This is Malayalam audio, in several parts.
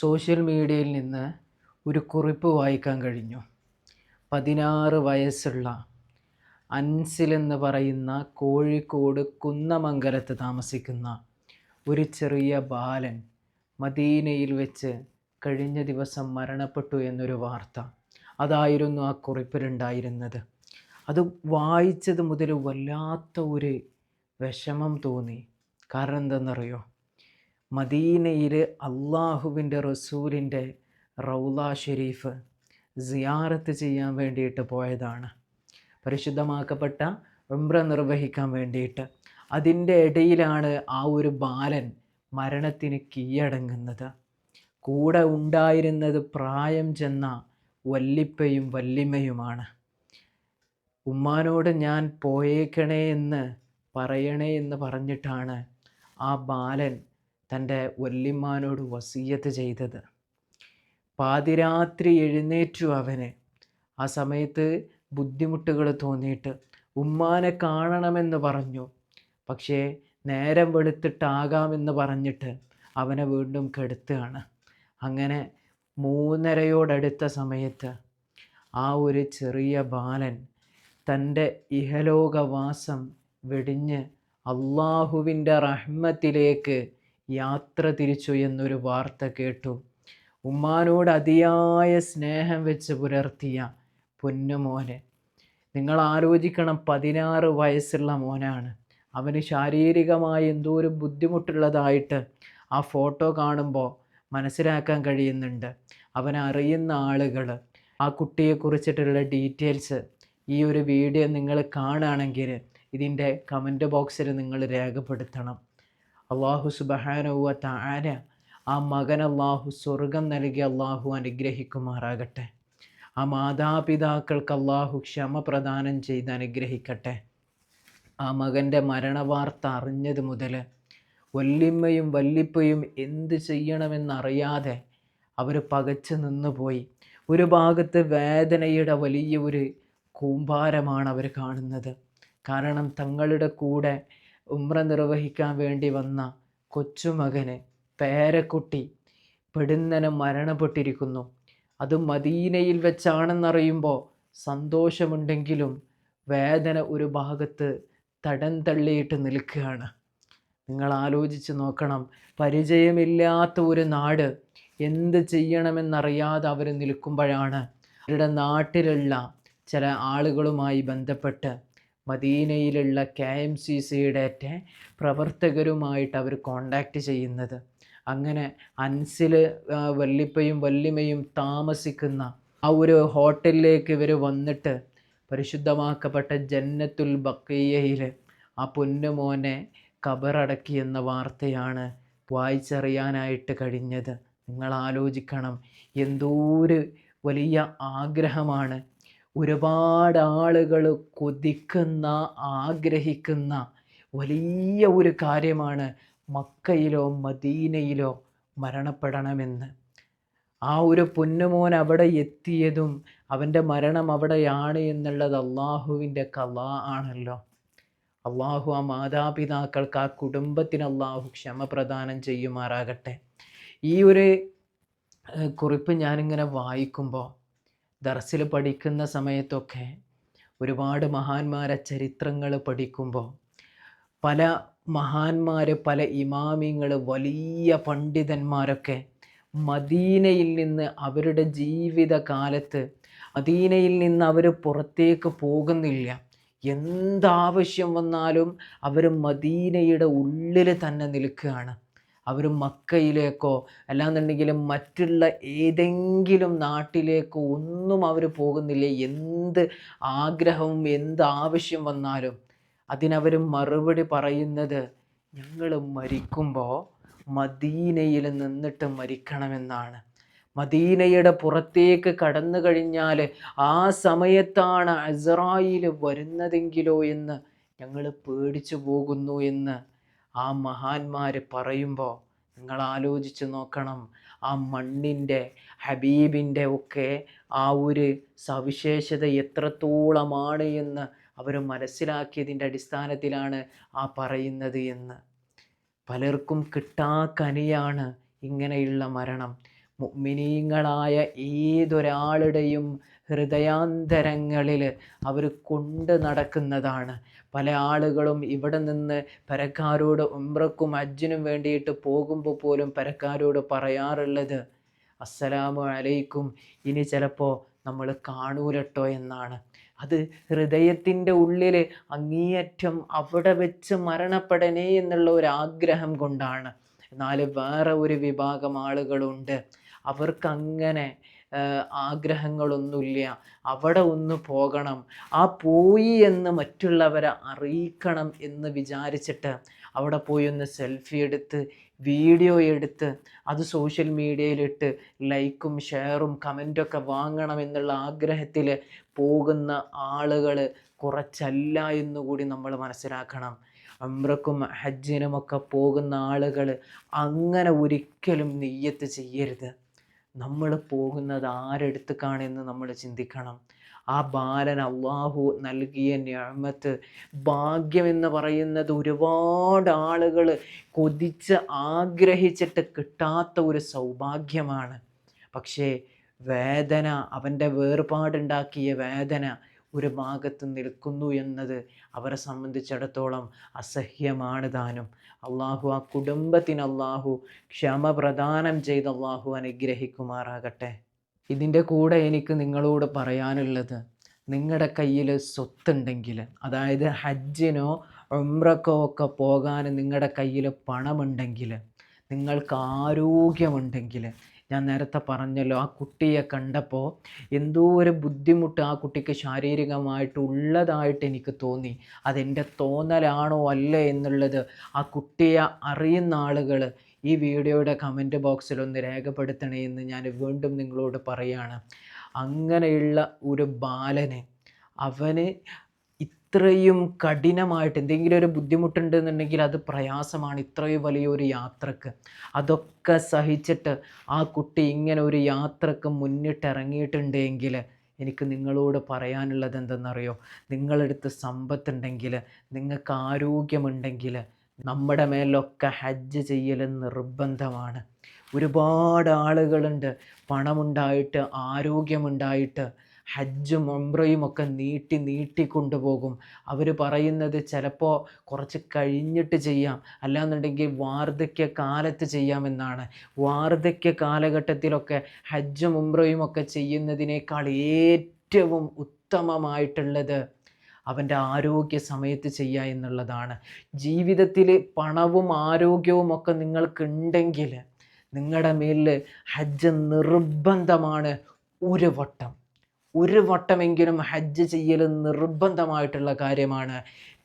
സോഷ്യൽ മീഡിയയിൽ നിന്ന് ഒരു കുറിപ്പ് വായിക്കാൻ കഴിഞ്ഞു. പതിനാറ് വയസ്സുള്ള അൻസിൽ എന്ന് പറയുന്ന കോഴിക്കോട് കുന്നമംഗലത്ത് താമസിക്കുന്ന ഒരു ചെറിയ ബാലൻ മദീനയിൽ വെച്ച് കഴിഞ്ഞ ദിവസം മരണപ്പെട്ടു എന്നൊരു വാർത്ത. അതായിരുന്നു ആ കുറിപ്പിലുണ്ടായിരുന്നത്. അത് വായിച്ചത് മുതൽ വല്ലാത്ത ഒരു വിഷമം തോന്നി. കാരണം എന്തെന്നറിയോ മദീനയിൽ അള്ളാഹുവിന്റെ റസൂലിന്റെ റൗല ഷെരീഫ് സിയാറത്ത് ചെയ്യാൻ വേണ്ടിയിട്ട് പോയതാണ്. പരിശുദ്ധമാക്കപ്പെട്ട ഉംറ നിർവഹിക്കാൻ വേണ്ടിയിട്ട്. അതിന്റെ ഇടയിലാണ് ആ ഒരു ബാലൻ മരണത്തിന് കീഴടങ്ങുന്നത്. കൂടെ ഉണ്ടായിരുന്നത് പ്രായം ചെന്ന വല്ലിപ്പയും വല്ലിമയുമാണ് ഉമ്മാനോട് ഞാൻ പോയേക്കണേ എന്ന് പറയണേ എന്ന് പറഞ്ഞിട്ടാണ് ആ ബാലൻ തന്റെ വല്യമ്മാനോട് വസീയത്ത് ചെയ്തത്. പാതിരാത്രി എഴുന്നേറ്റു അവന്. ആ സമയത്ത് ബുദ്ധിമുട്ടുകൾ തോന്നിയിട്ട് ഉമ്മാനെ കാണണമെന്ന് പറഞ്ഞു. പക്ഷേ നേരം വെളുത്തിട്ടാകാമെന്ന് പറഞ്ഞിട്ട് അവനെ വീണ്ടും കെടുത്തുകയാണ്. അങ്ങനെ മൂന്നരയോടടുത്ത സമയത്ത് ആ ഒരു ചെറിയ ബാലൻ തന്റെ ഇഹലോകവാസം വെടിഞ്ഞ് അള്ളാഹുവിന്റെ റഹ്മത്തിലേക്ക് യാത്ര തിരിച്ചു എന്നൊരു വാർത്ത കേട്ടു. ഉമ്മാനോട് അതിയായ സ്നേഹം വെച്ച് പുലർത്തിയ പൊന്നുമോനെ നിങ്ങൾ ആലോചിക്കണം പതിനാറ് വയസ്സുള്ള മോനാണ്. അവന് ശാരീരികമായി എന്തോ ഒരു ബുദ്ധിമുട്ടുള്ളതായിട്ട് ആ ഫോട്ടോ കാണുമ്പോൾ മനസ്സിലാക്കാൻ കഴിയുന്നുണ്ട്. അവനറിയുന്ന ആളുകൾ ആ കുട്ടിയെക്കുറിച്ചിട്ടുള്ള ഡീറ്റെയിൽസ് ഈ ഒരു വീഡിയോ നിങ്ങൾ കാണുകയാണെങ്കിൽ ഇതിന്റെ കമന്റ് ബോക്സിൽ നിങ്ങൾ രേഖപ്പെടുത്തണം. അള്ളാഹു സുബഹാനുവ താര ആ മകൻ അള്ളാഹു സ്വർഗം നൽകി അള്ളാഹു അനുഗ്രഹിക്കുമാറാകട്ടെ. ആ മാതാപിതാക്കൾക്ക് അള്ളാഹു ക്ഷമ പ്രദാനം ചെയ്ത് അനുഗ്രഹിക്കട്ടെ. ആ മകന്റെ മരണവാർത്ത അറിഞ്ഞത് മുതൽ വല്ലിമ്മയും വല്ലിപ്പയും എന്ത് ചെയ്യണമെന്നറിയാതെ അവർ പകച്ചു നിന്നുപോയി. ഒരു ഭാഗത്ത് വേദനയുടെ വലിയ ഒരു കൂമ്പാരമാണ് അവർ കാണുന്നത്. കാരണം തങ്ങളുടെ കൂടെ ഉമ്ര നിർവഹിക്കാൻ വേണ്ടി വന്ന കൊച്ചുമകന് പേരക്കുട്ടി പെടുന്നനെ മരണപ്പെട്ടിരിക്കുന്നു. അത് മദീനയിൽ വെച്ചാണെന്നറിയുമ്പോൾ സന്തോഷമുണ്ടെങ്കിലും വേദന ഒരു ഭാഗത്ത് തടം തള്ളിയിട്ട് നിൽക്കുകയാണ്. നിങ്ങൾ ആലോചിച്ച് നോക്കണം. പരിചയമില്ലാത്ത ഒരു നാട് എന്ത് ചെയ്യണമെന്നറിയാതെ അവർ നിൽക്കുമ്പോഴാണ് അവരുടെ നാട്ടിലുള്ള ചില ആളുകളുമായി ബന്ധപ്പെട്ട് മദീനയിലുള്ള കെ എം സി സിയുടെ പ്രവർത്തകരുമായിട്ട് അവർ കോണ്ടാക്റ്റ് ചെയ്യുന്നത്. അങ്ങനെ അൻസിൽ വല്ലിപ്പയും വല്ലിമയും താമസിക്കുന്ന ആ ഒരു ഹോട്ടലിലേക്ക് ഇവർ വന്നിട്ട് പരിശുദ്ധമാക്കപ്പെട്ട ജന്നത്തുൽ ബക്കയ്യയിൽ ആ പൊന്നുമോനെ കബറടക്കി എന്ന വാർത്തയാണ് വായിച്ചറിയാനായിട്ട് കഴിഞ്ഞത്. നിങ്ങൾ ആലോചിക്കണം എന്തോ ഒരു വലിയ ആഗ്രഹമാണ് ഒരുപാട് ആളുകൾ കൊതിക്കുന്ന ആഗ്രഹിക്കുന്ന വലിയ ഒരു കാര്യമാണ് മക്കയിലോ മദീനയിലോ മരണപ്പെടണമെന്ന്. ആ ഒരു പൊന്നുമോൻ അവിടെ എത്തിയതും അവന്റെ മരണം അവിടെയാണ് എന്നുള്ളത് അള്ളാഹുവിന്റെ കല ആണല്ലോ. അള്ളാഹു ആ മാതാപിതാക്കൾക്ക് ആ കുടുംബത്തിന് അള്ളാഹു ക്ഷമ പ്രദാനം ചെയ്യുമാറാകട്ടെ. ഈ ഒരു കുറിപ്പ് ഞാനിങ്ങനെ വായിക്കുമ്പോൾ ദർസിൽ പഠിക്കുന്ന സമയത്തൊക്കെ ഒരുപാട് മഹാന്മാരെ ചരിത്രങ്ങൾ പഠിക്കുമ്പോൾ പല മഹാന്മാർ പല ഇമാമിങ്ങൾ വലിയ പണ്ഡിതന്മാരൊക്കെ മദീനയിൽ നിന്ന് അവരുടെ ജീവിതകാലത്ത് മദീനയിൽ നിന്ന് അവർ പുറത്തേക്ക് പോകുന്നില്ല. എന്താവശ്യം വന്നാലും അവർ മദീനയുടെ ഉള്ളിൽ തന്നെ നിൽക്കുകയാണ്. അവർ മക്കയിലേക്കോ അല്ലാന്നുണ്ടെങ്കിൽ മറ്റുള്ള ഏതെങ്കിലും നാട്ടിലേക്കോ ഒന്നും അവർ പോകുന്നില്ല? എന്ത് ആഗ്രഹവും എന്ത് ആവശ്യം വന്നാലും അതിനവർ മറുപടി പറയുന്നത് ഞങ്ങൾ മരിക്കുമ്പോൾ മദീനയിൽ നിന്നിട്ട് മരിക്കണമെന്നാണ്. മദീനയുടെ പുറത്തേക്ക് കടന്നു കഴിഞ്ഞാൽ ആ സമയത്താണ് അസറായിൽ വരുന്നതെങ്കിലോ എന്ന് ഞങ്ങൾ പേടിച്ചു പോകുന്നു എന്ന് ആ മഹാന്മാർ പറയുമ്പോൾ നിങ്ങൾ ആലോചിച്ച് നോക്കണം. ആ മണ്ണിന്റെ ഹബീബിന്റെ ഒക്കെ ആ ഒരു സവിശേഷത എത്രത്തോളമാണ് എന്ന് അവർ മനസ്സിലാക്കിയതിന്റെ അടിസ്ഥാനത്തിലാണ് ആ പറയുന്നത് എന്ന്. പലർക്കും കിട്ടാക്കനിയാണ് ഇങ്ങനെയുള്ള മരണം. മുഅ്മിനീങ്ങളായ ഏതൊരാളുടെയും ഹൃദയാന്തരങ്ങളിൽ അവർ കൊണ്ട് നടക്കുന്നതാണ്. പല ആളുകളും ഇവിടെ നിന്ന് പരക്കാരോട് ഉംറക്കും അജ്ജിനും വേണ്ടിയിട്ട് പോകുമ്പോൾ പോലും പരക്കാരോട് പറയാറുള്ളത് അസ്സലാമു അലൈക്കും ഇനി ചിലപ്പോൾ നമ്മൾ കാണൂലട്ടോ എന്നാണ്. അത് ഹൃദയത്തിന്റെ ഉള്ളിൽ അങ്ങേയറ്റം അവിടെ വെച്ച് മരണപ്പെടണേ എന്നുള്ള ഒരു ആഗ്രഹം കൊണ്ടാണ്. എന്നാൽ വേറെ ഒരു വിഭാഗം ആളുകളുണ്ട്. അവർക്കങ്ങനെ ആഗ്രഹങ്ങളൊന്നുമില്ല. അവിടെ ഒന്ന് പോകണം. ആ പോയി എന്ന് മറ്റുള്ളവരെ അറിയിക്കണം എന്ന് വിചാരിച്ചിട്ട് അവിടെ പോയി ഒന്ന് സെൽഫി എടുത്ത് വീഡിയോ എടുത്ത് അത് സോഷ്യൽ മീഡിയയിലിട്ട് ലൈക്കും ഷെയറും കമന്റൊക്കെ വാങ്ങണം എന്നുള്ള ആഗ്രഹത്തിൽ പോകുന്ന ആളുകൾ കുറച്ചല്ല എന്നുകൂടി നമ്മൾ മനസ്സിലാക്കണം. അമ്രക്കും ഹജ്ജിനുമൊക്കെ പോകുന്ന ആളുകൾ അങ്ങനെ ഒരിക്കലും നെയ്യത്ത് ചെയ്യരുത്. നമ്മൾ പോകുന്നത് ആരെടുത്തേക്കാണെന്ന് നമ്മൾ ചിന്തിക്കണം. ആ ബാലൻ അള്ളാഹു നൽകിയ ഞാമത്ത് ഭാഗ്യമെന്ന് പറയുന്നത് ഒരുപാട് ആളുകൾ കൊതിച്ച് ആഗ്രഹിച്ചിട്ട് കിട്ടാത്ത ഒരു സൗഭാഗ്യമാണ്. പക്ഷേ വേദന അവന്റെ വേർപാടുണ്ടാക്കിയ വേദന ഒരു ഭാഗത്ത് നിൽക്കുന്നു എന്നത് അവരെ സംബന്ധിച്ചിടത്തോളം അസഹ്യമാണ് താനും. അള്ളാഹു ആ കുടുംബത്തിന് അള്ളാഹു ക്ഷമ പ്രദാനം ചെയ്ത് അള്ളാഹു അനുഗ്രഹിക്കുമാറാകട്ടെ. ഇതിന്റെ കൂടെ എനിക്ക് നിങ്ങളോട് പറയാനുള്ളത് നിങ്ങളുടെ കയ്യിൽ സ്വത്തുണ്ടെങ്കിൽ അതായത് ഹജ്ജിനോ ഉംറക്കോ ഒക്കെ പോകാൻ നിങ്ങളുടെ കയ്യിൽ പണമുണ്ടെങ്കിൽ നിങ്ങൾക്ക് ആരോഗ്യമുണ്ടെങ്കിൽ ഞാൻ നേരത്തെ പറഞ്ഞല്ലോ ആ കുട്ടിയെ കണ്ടപ്പോൾ എന്തോ ഒരു ബുദ്ധിമുട്ട് ആ കുട്ടിക്ക് ശാരീരികമായിട്ട് ഉള്ളതായിട്ട് എനിക്ക് തോന്നി. അതെന്റെ തോന്നലാണോ അല്ലേ എന്നുള്ളത് ആ കുട്ടിയെ അറിയുന്ന ആളുകൾ ഈ വീഡിയോയുടെ കമന്റ് ബോക്സിൽ ഒന്ന് രേഖപ്പെടുത്തണേ എന്ന് ഞാൻ വീണ്ടും നിങ്ങളോട് പറയാണ്. അങ്ങനെയുള്ള ഒരു ബാലന് അവന് ഇത്രയും കഠിനമായിട്ട് എന്തെങ്കിലും ഒരു ബുദ്ധിമുട്ടുണ്ടെന്നുണ്ടെങ്കിൽ അത് പ്രയാസമാണ്. ഇത്രയും വലിയൊരു യാത്രയ്ക്ക്. അതൊക്കെ സഹിച്ചിട്ട് ആ കുട്ടി ഇങ്ങനെ ഒരു യാത്രയ്ക്ക് മുന്നിട്ടിറങ്ങിയിട്ടുണ്ടെങ്കിൽ എനിക്ക് നിങ്ങളോട് പറയാനുള്ളത് എന്തെന്നറിയോ? നിങ്ങളെടുത്ത് സമ്പത്തുണ്ടെങ്കിൽ നിങ്ങൾക്ക് ആരോഗ്യമുണ്ടെങ്കിൽ നമ്മുടെ മേലൊക്കെ ഹജ്ജ് ചെയ്യൽ നിർബന്ധമാണ്. ഒരുപാട് ആളുകളുണ്ട്. പണമുണ്ടായിട്ട് ആരോഗ്യമുണ്ടായിട്ട് ഹജ്ജും ഒമ്രയും ഒക്കെ നീട്ടി നീട്ടി കൊണ്ടുപോകും. അവർ പറയുന്നത് ചിലപ്പോൾ കുറച്ച് കഴിഞ്ഞിട്ട് ചെയ്യാം. അല്ലാന്നുണ്ടെങ്കിൽ വാർദ്ധക്യ കാലത്ത് ചെയ്യാമെന്നാണ്. വാർദ്ധക്യ കാലഘട്ടത്തിലൊക്കെ ഹജ്ജും ഉംറയും ഒക്കെ ചെയ്യുന്നതിനേക്കാൾ ഏറ്റവും ഉത്തമമായിട്ടുള്ളത് അവന്റെ ആരോഗ്യ സമയത്ത് ചെയ്യുക എന്നുള്ളതാണ്. ജീവിതത്തിൽ പണവും ആരോഗ്യവും ഒക്കെ നിങ്ങൾക്കുണ്ടെങ്കിൽ നിങ്ങളുടെ മേലിൽ ഹജ്ജ് നിർബന്ധമാണ് ഒരു വട്ടം. ഒരു വട്ടമെങ്കിലും ഹജ്ജ് ചെയ്യൽ നിർബന്ധമായിട്ടുള്ള കാര്യമാണ്.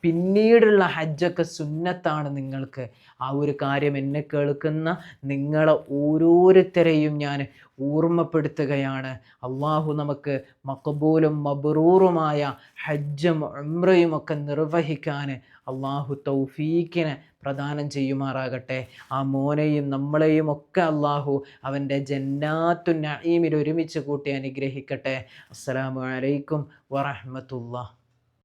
പിന്നീടുള്ള ഹജ്ജൊക്കെ സുന്നത്താണ് നിങ്ങൾക്ക്. ആ ഒരു കാര്യം എന്നെ കേൾക്കുന്ന നിങ്ങളെ ഓരോരുത്തരെയും ഞാൻ ഓർമ്മപ്പെടുത്തുകയാണ്. അള്ളാഹു നമുക്ക് മക്കബൂലും മബറൂറുമായ ഹജ്ജും ഉംറയും ഒക്കെ നിർവഹിക്കാൻ അള്ളാഹു തൗഫീഖിനെ പ്രദാനം ചെയ്യുമാറാകട്ടെ. ആ മോനെയും നമ്മളെയും ഒക്കെ അള്ളാഹു അവന്റെ ജന്നാത്തു നഈമിൽ ഒരുമിച്ച് കൂട്ടി അനുഗ്രഹിക്കട്ടെ. അസ്സലാമു അലൈക്കും വറഹ്മത്തുള്ളാഹി.